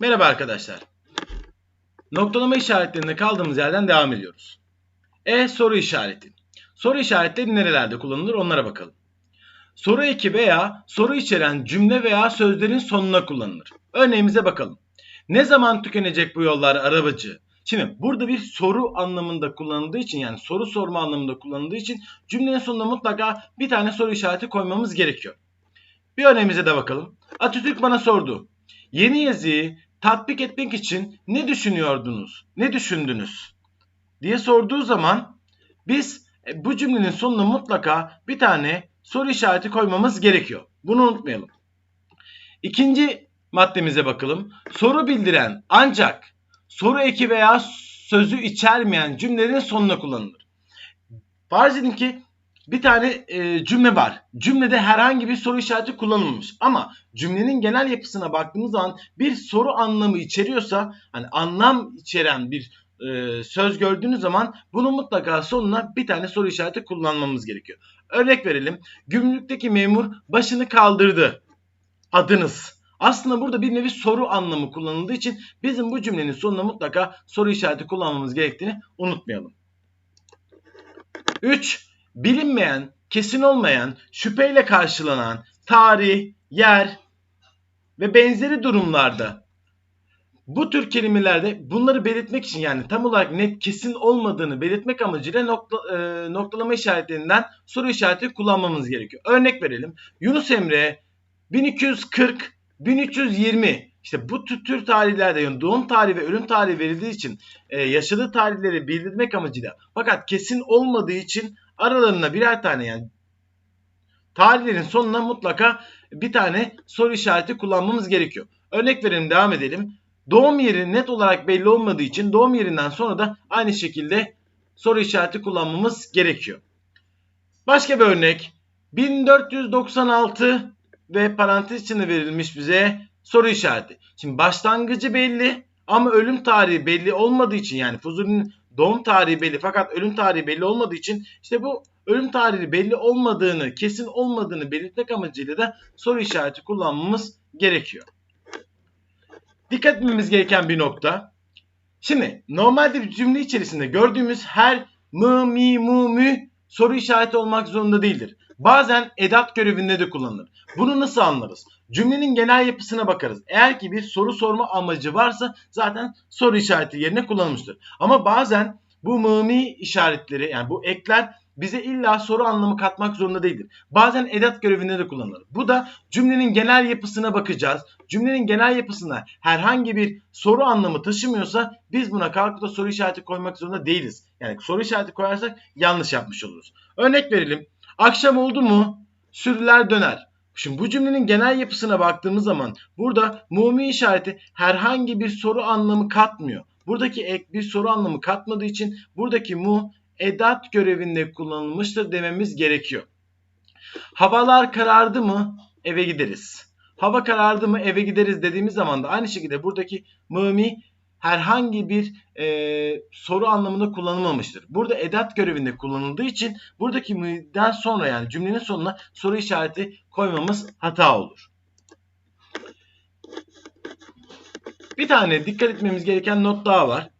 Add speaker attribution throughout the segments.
Speaker 1: Merhaba arkadaşlar. Noktalama işaretlerinde kaldığımız yerden devam ediyoruz. E soru işareti. Soru işaretleri nerelerde kullanılır onlara bakalım. Soru eki veya soru içeren cümle veya sözlerin sonuna kullanılır. Örneğimize bakalım. Ne zaman tükenecek bu yollar arabacı? Şimdi burada bir soru anlamında kullanıldığı için yani soru sorma anlamında kullanıldığı için cümlenin sonuna mutlaka bir tane soru işareti koymamız gerekiyor. Bir örneğimize de bakalım. Atatürk bana sordu. Yeni yazıyı tatbik etmek için ne düşünüyordunuz? Ne düşündünüz? diye sorduğu zaman biz e, bu cümlenin sonuna mutlaka bir tane soru işareti koymamız gerekiyor. Bunu unutmayalım. İkinci maddemize bakalım. Soru bildiren ancak soru eki veya sözü içermeyen cümlelerin sonuna kullanılır. Farz edin ki bir tane e, cümle var. Cümlede herhangi bir soru işareti kullanılmamış. Ama cümlenin genel yapısına baktığımız zaman bir soru anlamı içeriyorsa, hani anlam içeren bir e, söz gördüğünüz zaman bunu mutlaka sonuna bir tane soru işareti kullanmamız gerekiyor. Örnek verelim. Gümrükteki memur başını kaldırdı. Adınız. Aslında burada bir nevi soru anlamı kullanıldığı için bizim bu cümlenin sonuna mutlaka soru işareti kullanmamız gerektiğini unutmayalım. 3 bilinmeyen, kesin olmayan, şüpheyle karşılanan tarih, yer ve benzeri durumlarda bu tür kelimelerde bunları belirtmek için yani tam olarak net kesin olmadığını belirtmek amacıyla nokta, e, noktalama işaretlerinden soru işareti kullanmamız gerekiyor. Örnek verelim. Yunus Emre 1240 1320 işte bu tür tarihlerde yani doğum tarihi ve ölüm tarihi verildiği için e, yaşadığı tarihleri bildirmek amacıyla fakat kesin olmadığı için aralarında birer tane yani tarihlerin sonuna mutlaka bir tane soru işareti kullanmamız gerekiyor. Örnek verelim devam edelim. Doğum yeri net olarak belli olmadığı için doğum yerinden sonra da aynı şekilde soru işareti kullanmamız gerekiyor. Başka bir örnek. 1496 ve parantez içinde verilmiş bize soru işareti. Şimdi başlangıcı belli ama ölüm tarihi belli olmadığı için yani Fuzuli'nin doğum tarihi belli fakat ölüm tarihi belli olmadığı için işte bu ölüm tarihi belli olmadığını, kesin olmadığını belirtmek amacıyla da soru işareti kullanmamız gerekiyor. Dikkat etmemiz gereken bir nokta. Şimdi normalde bir cümle içerisinde gördüğümüz her mı, mi, mu, mü soru işareti olmak zorunda değildir. Bazen edat görevinde de kullanılır. Bunu nasıl anlarız? Cümlenin genel yapısına bakarız. Eğer ki bir soru sorma amacı varsa zaten soru işareti yerine kullanılmıştır. Ama bazen bu mımi işaretleri yani bu ekler bize illa soru anlamı katmak zorunda değildir. Bazen edat görevinde de kullanılır. Bu da cümlenin genel yapısına bakacağız. Cümlenin genel yapısına herhangi bir soru anlamı taşımıyorsa biz buna kalkıp da soru işareti koymak zorunda değiliz. Yani soru işareti koyarsak yanlış yapmış oluruz. Örnek verelim. Akşam oldu mu? Sürüler döner. Şimdi bu cümlenin genel yapısına baktığımız zaman burada mumi işareti herhangi bir soru anlamı katmıyor. Buradaki ek bir soru anlamı katmadığı için buradaki mu edat görevinde kullanılmıştır dememiz gerekiyor. Havalar karardı mı eve gideriz. Hava karardı mı eve gideriz dediğimiz zaman da aynı şekilde buradaki mımi herhangi bir e, soru anlamında kullanılmamıştır. Burada edat görevinde kullanıldığı için buradaki mü'den sonra yani cümlenin sonuna soru işareti koymamız hata olur. Bir tane dikkat etmemiz gereken not daha var.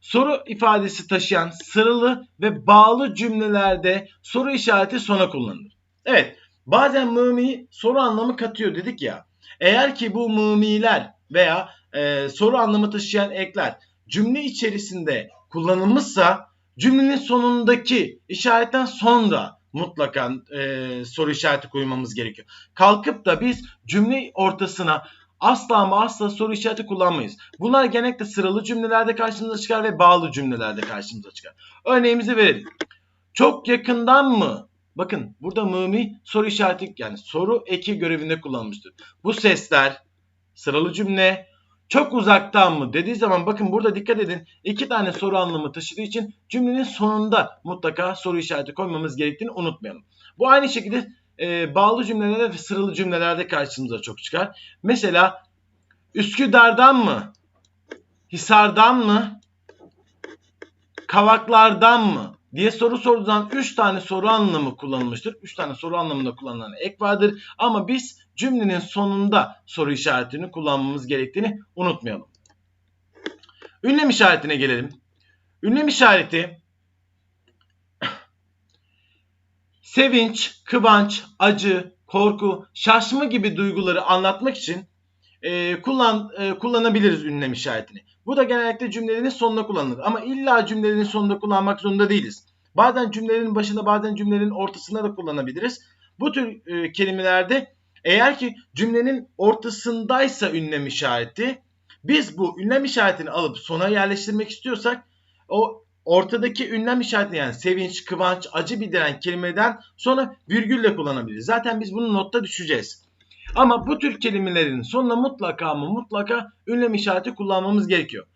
Speaker 1: Soru ifadesi taşıyan sıralı ve bağlı cümlelerde soru işareti sona kullanılır. Evet bazen mımi soru anlamı katıyor dedik ya. Eğer ki bu mımiler veya e, soru anlamı taşıyan ekler cümle içerisinde kullanılmışsa cümlenin sonundaki işaretten sonra mutlaka e, soru işareti koymamız gerekiyor. Kalkıp da biz cümle ortasına asla ama asla soru işareti kullanmayız. Bunlar genellikle sıralı cümlelerde karşımıza çıkar ve bağlı cümlelerde karşımıza çıkar. Örneğimizi verelim. Çok yakından mı? Bakın burada mımi soru işareti yani soru eki görevinde kullanılmıştır. Bu sesler sıralı cümle çok uzaktan mı dediği zaman bakın burada dikkat edin. iki tane soru anlamı taşıdığı için cümlenin sonunda mutlaka soru işareti koymamız gerektiğini unutmayalım. Bu aynı şekilde e, bağlı cümlelerde ve sıralı cümlelerde karşımıza çok çıkar. Mesela Üsküdar'dan mı? Hisar'dan mı? Kavaklardan mı? diye soru sorduğundan 3 tane soru anlamı kullanılmıştır. 3 tane soru anlamında kullanılan ek vardır. Ama biz cümlenin sonunda soru işaretini kullanmamız gerektiğini unutmayalım. Ünlem işaretine gelelim. Ünlem işareti sevinç, kıvanç, acı, korku, şaşma gibi duyguları anlatmak için e, kullan e, kullanabiliriz ünlem işaretini. Bu da genellikle cümlelerin sonuna kullanılır. Ama illa cümlelerin sonunda kullanmak zorunda değiliz. Bazen cümlelerin başında bazen cümlelerin ortasında da kullanabiliriz. Bu tür e, kelimelerde eğer ki cümlenin ortasındaysa ünlem işareti biz bu ünlem işaretini alıp sona yerleştirmek istiyorsak o ortadaki ünlem işareti yani sevinç, kıvanç, acı bildiren kelimeden sonra virgülle kullanabiliriz. Zaten biz bunu notta düşeceğiz. Ama bu tür kelimelerin sonuna mutlaka mı mutlaka ünlem işareti kullanmamız gerekiyor.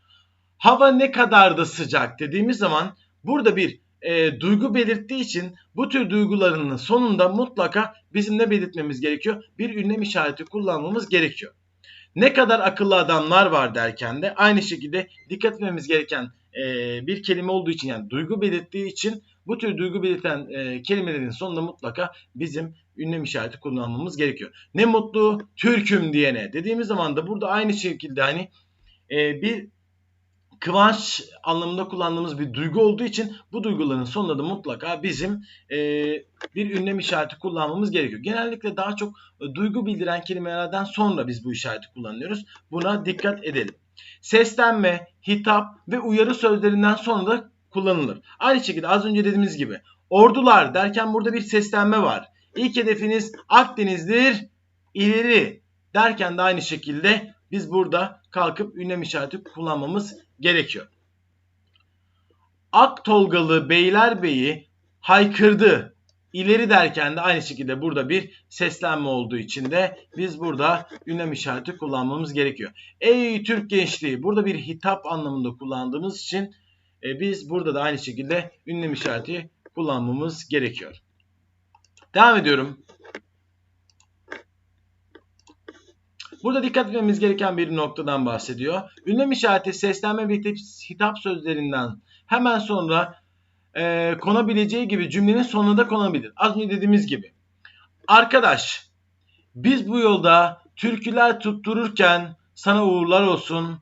Speaker 1: Hava ne kadar da sıcak dediğimiz zaman burada bir e, duygu belirttiği için bu tür duygularının sonunda mutlaka bizim ne belirtmemiz gerekiyor? Bir ünlem işareti kullanmamız gerekiyor. Ne kadar akıllı adamlar var derken de aynı şekilde dikkat etmemiz gereken e, bir kelime olduğu için yani duygu belirttiği için bu tür duygu belirten e, kelimelerin sonunda mutlaka bizim ünlem işareti kullanmamız gerekiyor. Ne mutlu Türk'üm diyene dediğimiz zaman da burada aynı şekilde hani e, bir kıvanç anlamında kullandığımız bir duygu olduğu için bu duyguların sonunda da mutlaka bizim e, bir ünlem işareti kullanmamız gerekiyor. Genellikle daha çok e, duygu bildiren kelimelerden sonra biz bu işareti kullanıyoruz. Buna dikkat edelim. Seslenme, hitap ve uyarı sözlerinden sonra da kullanılır. Aynı şekilde az önce dediğimiz gibi ordular derken burada bir seslenme var. İlk hedefiniz Akdeniz'dir, ileri derken de aynı şekilde biz burada kalkıp ünlem işareti kullanmamız gerekiyor. Ak Tolgalı Beylerbeyi haykırdı. İleri derken de aynı şekilde burada bir seslenme olduğu için de biz burada ünlem işareti kullanmamız gerekiyor. Ey Türk gençliği burada bir hitap anlamında kullandığımız için e, biz burada da aynı şekilde ünlem işareti kullanmamız gerekiyor. Devam ediyorum. Burada dikkat etmemiz gereken bir noktadan bahsediyor. Ünlem işareti seslenme ve hitap sözlerinden hemen sonra e, konabileceği gibi cümlenin sonunda konabilir. Az önce dediğimiz gibi. Arkadaş biz bu yolda türküler tuttururken sana uğurlar olsun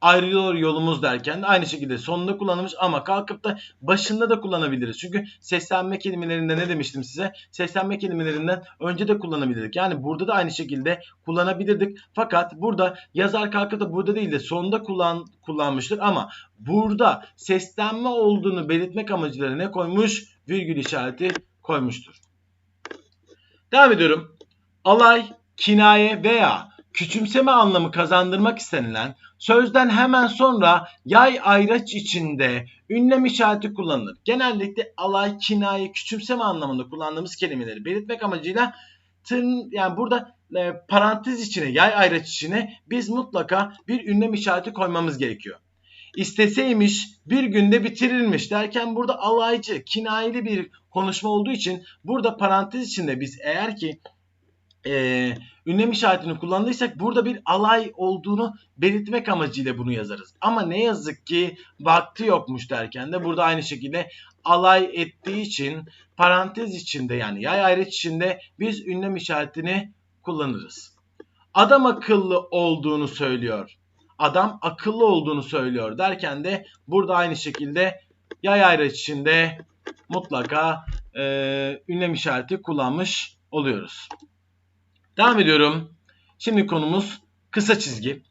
Speaker 1: ayrılıyor yolumuz derken de aynı şekilde sonunda kullanılmış ama kalkıp da başında da kullanabiliriz. Çünkü seslenme kelimelerinde ne demiştim size? Seslenme kelimelerinden önce de kullanabilirdik. Yani burada da aynı şekilde kullanabilirdik. Fakat burada yazar kalkıp da burada değil de sonunda kullan, kullanmıştır ama burada seslenme olduğunu belirtmek amacıyla ne koymuş? Virgül işareti koymuştur. Devam ediyorum. Alay, kinaye veya küçümseme anlamı kazandırmak istenilen sözden hemen sonra yay ayraç içinde ünlem işareti kullanılır. Genellikle alay, kinaye, küçümseme anlamında kullandığımız kelimeleri belirtmek amacıyla tırn, yani burada e, parantez içine, yay ayraç içine biz mutlaka bir ünlem işareti koymamız gerekiyor. İsteseymiş bir günde bitirilmiş derken burada alaycı, kinayeli bir konuşma olduğu için burada parantez içinde biz eğer ki e, ünlem işaretini kullandıysak burada bir alay olduğunu belirtmek amacıyla bunu yazarız. Ama ne yazık ki vakti yokmuş derken de burada aynı şekilde alay ettiği için parantez içinde yani yay ayrıç içinde biz ünlem işaretini kullanırız. Adam akıllı olduğunu söylüyor. Adam akıllı olduğunu söylüyor derken de burada aynı şekilde yay ayrıç içinde mutlaka e, ünlem işareti kullanmış oluyoruz. Devam ediyorum. Şimdi konumuz kısa çizgi.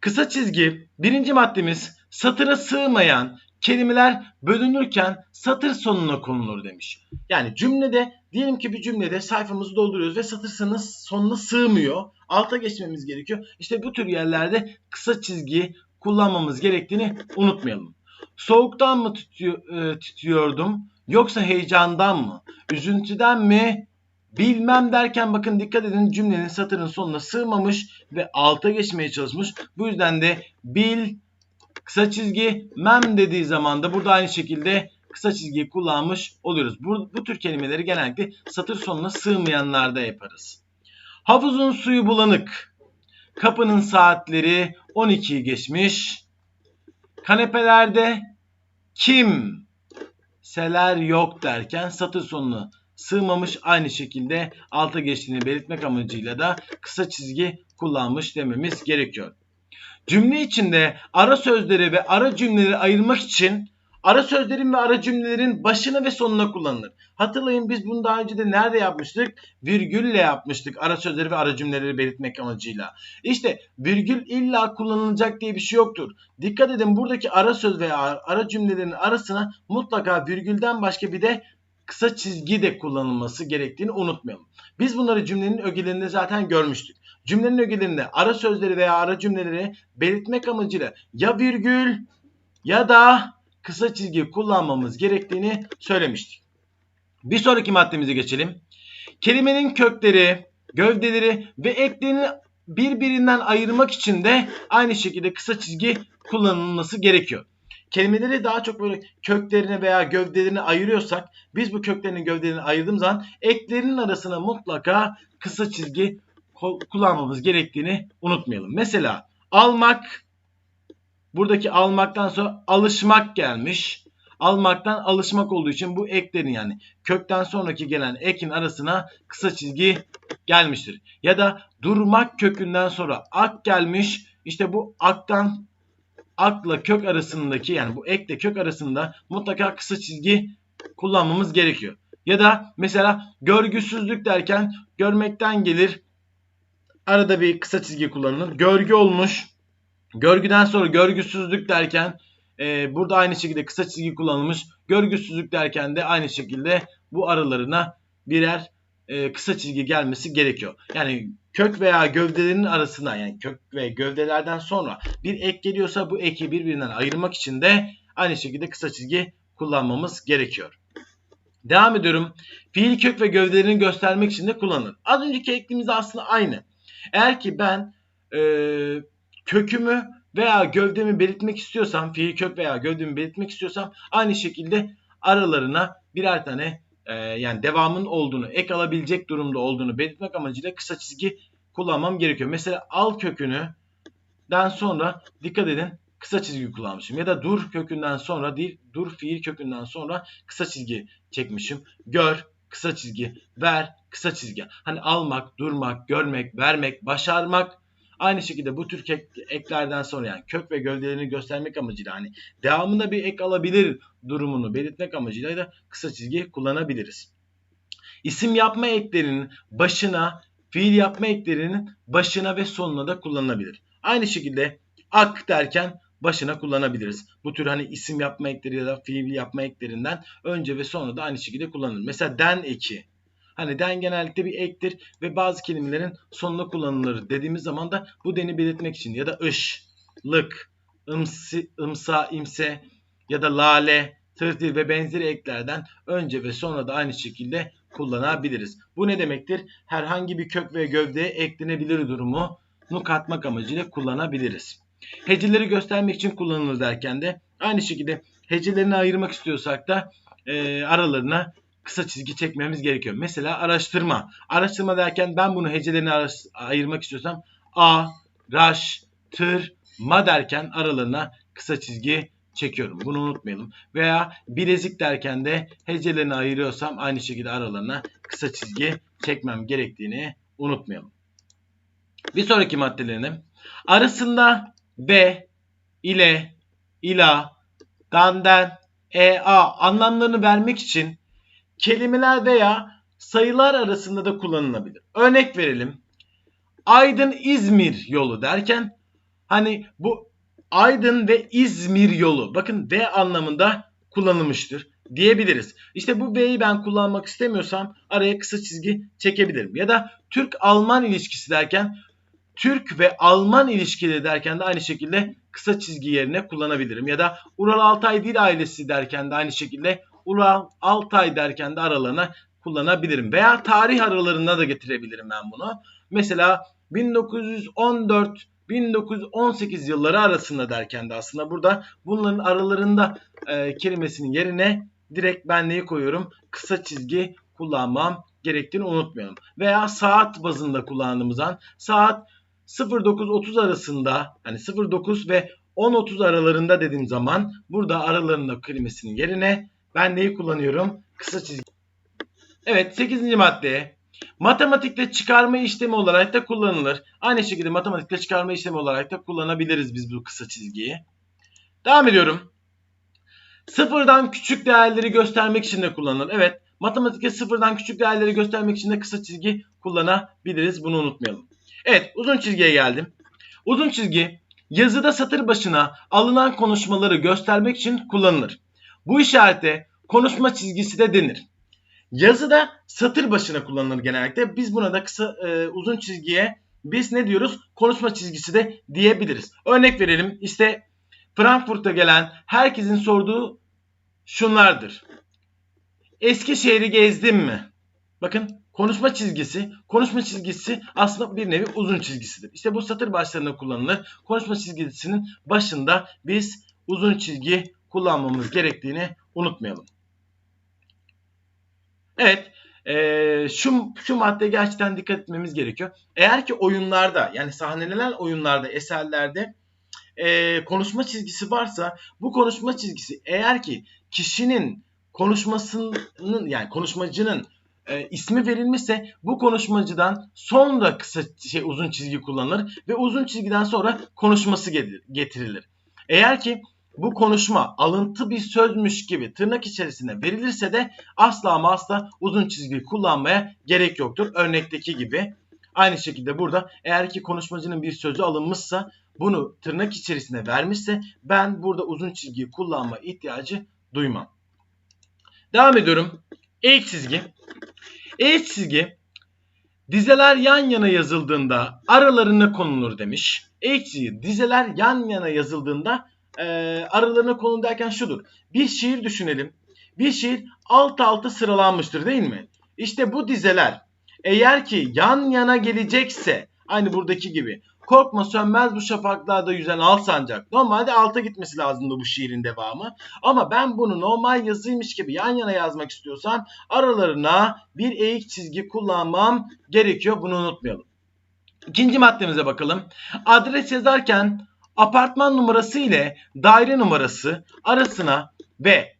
Speaker 1: Kısa çizgi birinci maddemiz satıra sığmayan kelimeler bölünürken satır sonuna konulur demiş. Yani cümlede diyelim ki bir cümlede sayfamızı dolduruyoruz ve satır sonuna sığmıyor. Alta geçmemiz gerekiyor. İşte bu tür yerlerde kısa çizgi kullanmamız gerektiğini unutmayalım. Soğuktan mı e, titriyordum yoksa heyecandan mı? Üzüntüden mi Bilmem derken bakın dikkat edin cümlenin satırın sonuna sığmamış ve alta geçmeye çalışmış. Bu yüzden de bil kısa çizgi mem dediği zaman da burada aynı şekilde kısa çizgiyi kullanmış oluyoruz. Bu, bu tür kelimeleri genellikle satır sonuna sığmayanlarda yaparız. Havuzun suyu bulanık. Kapının saatleri 12'yi geçmiş. Kanepelerde kim seler yok derken satır sonunu sığmamış. Aynı şekilde alta geçtiğini belirtmek amacıyla da kısa çizgi kullanmış dememiz gerekiyor. Cümle içinde ara sözleri ve ara cümleleri ayırmak için ara sözlerin ve ara cümlelerin başına ve sonuna kullanılır. Hatırlayın biz bunu daha önce de nerede yapmıştık? Virgülle yapmıştık ara sözleri ve ara cümleleri belirtmek amacıyla. İşte virgül illa kullanılacak diye bir şey yoktur. Dikkat edin buradaki ara söz veya ara cümlelerin arasına mutlaka virgülden başka bir de kısa çizgi de kullanılması gerektiğini unutmayalım. Biz bunları cümlenin ögelerinde zaten görmüştük. Cümlenin ögelerinde ara sözleri veya ara cümleleri belirtmek amacıyla ya virgül ya da kısa çizgi kullanmamız gerektiğini söylemiştik. Bir sonraki maddemize geçelim. Kelimenin kökleri, gövdeleri ve eklerini birbirinden ayırmak için de aynı şekilde kısa çizgi kullanılması gerekiyor. Kelimeleri daha çok böyle köklerine veya gövdelerine ayırıyorsak biz bu köklerini gövdelerini ayırdığımız zaman eklerinin arasına mutlaka kısa çizgi kullanmamız gerektiğini unutmayalım. Mesela almak buradaki almaktan sonra alışmak gelmiş. Almaktan alışmak olduğu için bu eklerin yani kökten sonraki gelen ekin arasına kısa çizgi gelmiştir. Ya da durmak kökünden sonra ak gelmiş. İşte bu aktan akla kök arasındaki yani bu ekle kök arasında mutlaka kısa çizgi kullanmamız gerekiyor. Ya da mesela görgüsüzlük derken görmekten gelir arada bir kısa çizgi kullanılır. Görgü olmuş. Görgüden sonra görgüsüzlük derken e, burada aynı şekilde kısa çizgi kullanılmış. Görgüsüzlük derken de aynı şekilde bu aralarına birer e, kısa çizgi gelmesi gerekiyor. Yani kök veya gövdelerin arasına yani kök ve gövdelerden sonra bir ek geliyorsa bu eki birbirinden ayırmak için de aynı şekilde kısa çizgi kullanmamız gerekiyor. Devam ediyorum. Fiil kök ve gövdelerini göstermek için de kullanılır. Az önceki eklimiz aslında aynı. Eğer ki ben e, kökümü veya gövdemi belirtmek istiyorsam, fiil kök veya gövdemi belirtmek istiyorsam aynı şekilde aralarına birer tane e, yani devamın olduğunu, ek alabilecek durumda olduğunu belirtmek amacıyla kısa çizgi kullanmam gerekiyor. Mesela al kökünü den sonra dikkat edin kısa çizgi kullanmışım. Ya da dur kökünden sonra değil, dur fiil kökünden sonra kısa çizgi çekmişim. Gör, kısa çizgi, ver, kısa çizgi. Hani almak, durmak, görmek, vermek, başarmak. Aynı şekilde bu tür eklerden sonra yani kök ve gövdelerini göstermek amacıyla hani devamında bir ek alabilir durumunu belirtmek amacıyla da kısa çizgi kullanabiliriz. İsim yapma eklerinin başına, fiil yapma eklerinin başına ve sonuna da kullanılabilir. Aynı şekilde ak derken başına kullanabiliriz. Bu tür hani isim yapma ekleri ya da fiil yapma eklerinden önce ve sonra da aynı şekilde kullanılır. Mesela den eki. Hani den genellikle bir ektir ve bazı kelimelerin sonuna kullanılır dediğimiz zaman da bu deni belirtmek için ya da ış, lık, ımsi, ımsa, imse ya da lale, tırtıl ve benzeri eklerden önce ve sonra da aynı şekilde kullanabiliriz. Bu ne demektir? Herhangi bir kök ve gövdeye eklenebilir durumu katmak amacıyla kullanabiliriz. Heceleri göstermek için kullanılır derken de aynı şekilde hecelerini ayırmak istiyorsak da e, aralarına kısa çizgi çekmemiz gerekiyor. Mesela araştırma. Araştırma derken ben bunu hecelerini ayırmak istiyorsam a, raş, tır, ma derken aralarına kısa çizgi çekiyorum. Bunu unutmayalım. Veya bilezik derken de hecelerini ayırıyorsam aynı şekilde aralarına kısa çizgi çekmem gerektiğini unutmayalım. Bir sonraki maddelerini arasında ve, ile, ila, danden, ea anlamlarını vermek için kelimeler veya sayılar arasında da kullanılabilir. Örnek verelim. Aydın İzmir yolu derken hani bu Aydın ve İzmir yolu bakın V anlamında kullanılmıştır diyebiliriz. İşte bu V'yi ben kullanmak istemiyorsam araya kısa çizgi çekebilirim. Ya da Türk-Alman ilişkisi derken Türk ve Alman ilişkileri derken de aynı şekilde kısa çizgi yerine kullanabilirim. Ya da Ural Altay Dil Ailesi derken de aynı şekilde Ural Altay derken de aralarına kullanabilirim. Veya tarih aralarına da getirebilirim ben bunu. Mesela 1914 1918 yılları arasında derken de aslında burada bunların aralarında e, kelimesinin yerine direkt ben neyi koyuyorum? Kısa çizgi kullanmam gerektiğini unutmayalım. Veya saat bazında kullandığımız an saat 09.30 arasında hani 09 ve 10.30 aralarında dediğim zaman burada aralarında kelimesinin yerine ben neyi kullanıyorum? Kısa çizgi. Evet 8. madde. Matematikte çıkarma işlemi olarak da kullanılır. Aynı şekilde matematikte çıkarma işlemi olarak da kullanabiliriz biz bu kısa çizgiyi. Devam ediyorum. Sıfırdan küçük değerleri göstermek için de kullanılır. Evet matematikte sıfırdan küçük değerleri göstermek için de kısa çizgi kullanabiliriz. Bunu unutmayalım. Evet uzun çizgiye geldim. Uzun çizgi yazıda satır başına alınan konuşmaları göstermek için kullanılır. Bu işarete konuşma çizgisi de denir. Yazıda satır başına kullanılır genellikle. Biz buna da kısa e, uzun çizgiye biz ne diyoruz? Konuşma çizgisi de diyebiliriz. Örnek verelim. İşte Frankfurt'ta gelen herkesin sorduğu şunlardır. Eskişehir'i gezdim mi? Bakın konuşma çizgisi, konuşma çizgisi aslında bir nevi uzun çizgisidir. İşte bu satır başlarında kullanılır. Konuşma çizgisinin başında biz uzun çizgi kullanmamız gerektiğini unutmayalım. Evet, e, şu şu maddeye gerçekten dikkat etmemiz gerekiyor. Eğer ki oyunlarda yani sahnelenen oyunlarda, eserlerde e, konuşma çizgisi varsa bu konuşma çizgisi eğer ki kişinin konuşmasının yani konuşmacının e, ismi verilmişse bu konuşmacıdan sonra kısa şey uzun çizgi kullanılır ve uzun çizgiden sonra konuşması getirilir. Eğer ki bu konuşma alıntı bir sözmüş gibi tırnak içerisinde verilirse de asla ama asla uzun çizgi kullanmaya gerek yoktur. Örnekteki gibi. Aynı şekilde burada eğer ki konuşmacının bir sözü alınmışsa bunu tırnak içerisinde vermişse ben burada uzun çizgi kullanma ihtiyacı duymam. Devam ediyorum. İlk çizgi. İlk çizgi dizeler yan yana yazıldığında aralarına konulur demiş. İlk çizgi dizeler yan yana yazıldığında e, aralarına konulur derken şudur. Bir şiir düşünelim. Bir şiir alt alta sıralanmıştır değil mi? İşte bu dizeler eğer ki yan yana gelecekse aynı buradaki gibi Korkma sönmez bu şafaklarda yüzen al sancak. Normalde alta gitmesi lazımdı bu şiirin devamı. Ama ben bunu normal yazıymış gibi yan yana yazmak istiyorsam aralarına bir eğik çizgi kullanmam gerekiyor. Bunu unutmayalım. İkinci maddemize bakalım. Adres yazarken apartman numarası ile daire numarası arasına ve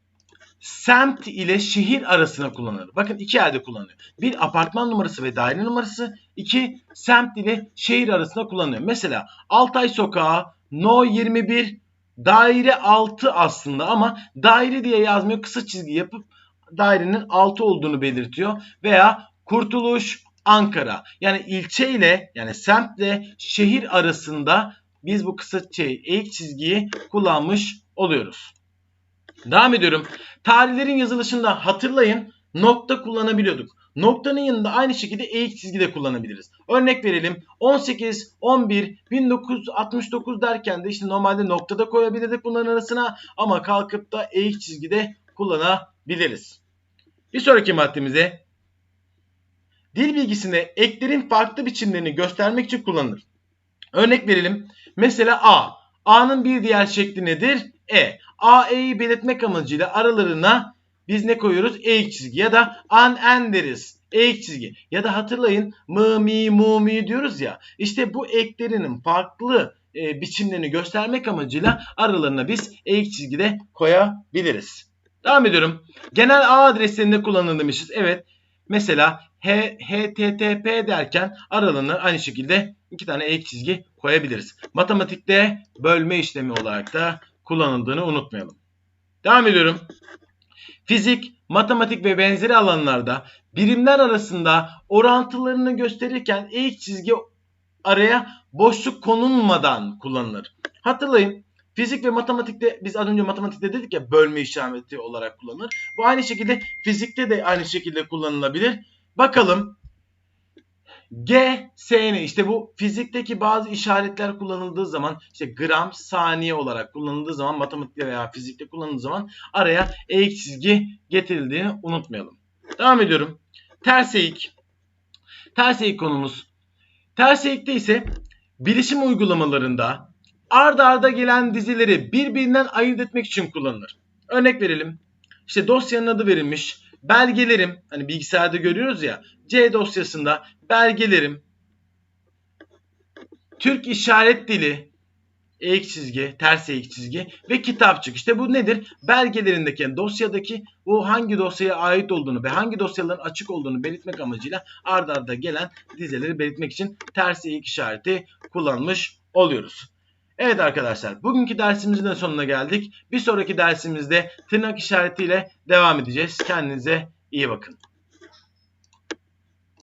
Speaker 1: semt ile şehir arasına kullanılır. Bakın iki yerde kullanılıyor. Bir apartman numarası ve daire numarası. iki semt ile şehir arasında kullanılıyor. Mesela Altay Sokağı No 21 daire 6 aslında ama daire diye yazmıyor. Kısa çizgi yapıp dairenin 6 olduğunu belirtiyor. Veya Kurtuluş Ankara. Yani ilçe ile yani semtle şehir arasında biz bu kısa şey, eğik çizgiyi kullanmış oluyoruz. Devam ediyorum. Tarihlerin yazılışında hatırlayın nokta kullanabiliyorduk. Noktanın yanında aynı şekilde eğik çizgi de kullanabiliriz. Örnek verelim 18, 11, 1969 derken de işte normalde noktada koyabilirdik bunların arasına ama kalkıp da eğik çizgi de kullanabiliriz. Bir sonraki maddemize dil bilgisinde eklerin farklı biçimlerini göstermek için kullanılır. Örnek verelim. Mesela A. A'nın bir diğer şekli nedir? E. A, E'yi belirtmek amacıyla aralarına biz ne koyuyoruz? Eğik çizgi ya da an en deriz. Eğik çizgi. Ya da hatırlayın mı, mi, mu, mi diyoruz ya. İşte bu eklerinin farklı e, biçimlerini göstermek amacıyla aralarına biz eğik çizgi de koyabiliriz. Devam ediyorum. Genel ağ adreslerinde kullanılır demişiz. Evet. Mesela H, HTTP derken aralığını aynı şekilde iki tane eğik çizgi koyabiliriz. Matematikte bölme işlemi olarak da kullanıldığını unutmayalım. Devam ediyorum. Fizik, matematik ve benzeri alanlarda birimler arasında orantılarını gösterirken eğik çizgi araya boşluk konulmadan kullanılır. Hatırlayın fizik ve matematikte biz az önce matematikte dedik ya bölme işareti olarak kullanılır. Bu aynı şekilde fizikte de aynı şekilde kullanılabilir. Bakalım G, SN işte bu fizikteki bazı işaretler kullanıldığı zaman işte gram saniye olarak kullanıldığı zaman matematikte veya fizikte kullanıldığı zaman araya eğik çizgi getirildiğini unutmayalım. Devam ediyorum. Ters eğik. Ters eğik konumuz. Ters eğikte ise bilişim uygulamalarında ard arda gelen dizileri birbirinden ayırt etmek için kullanılır. Örnek verelim. İşte dosyanın adı verilmiş belgelerim hani bilgisayarda görüyoruz ya C dosyasında belgelerim Türk işaret dili eğik çizgi, ters eğik çizgi ve kitapçık. İşte bu nedir? Belgelerindeki yani dosyadaki o hangi dosyaya ait olduğunu ve hangi dosyaların açık olduğunu belirtmek amacıyla ard arda gelen dizeleri belirtmek için ters eğik işareti kullanmış oluyoruz. Evet arkadaşlar bugünkü dersimizin de sonuna geldik. Bir sonraki dersimizde tırnak işaretiyle devam edeceğiz. Kendinize iyi bakın.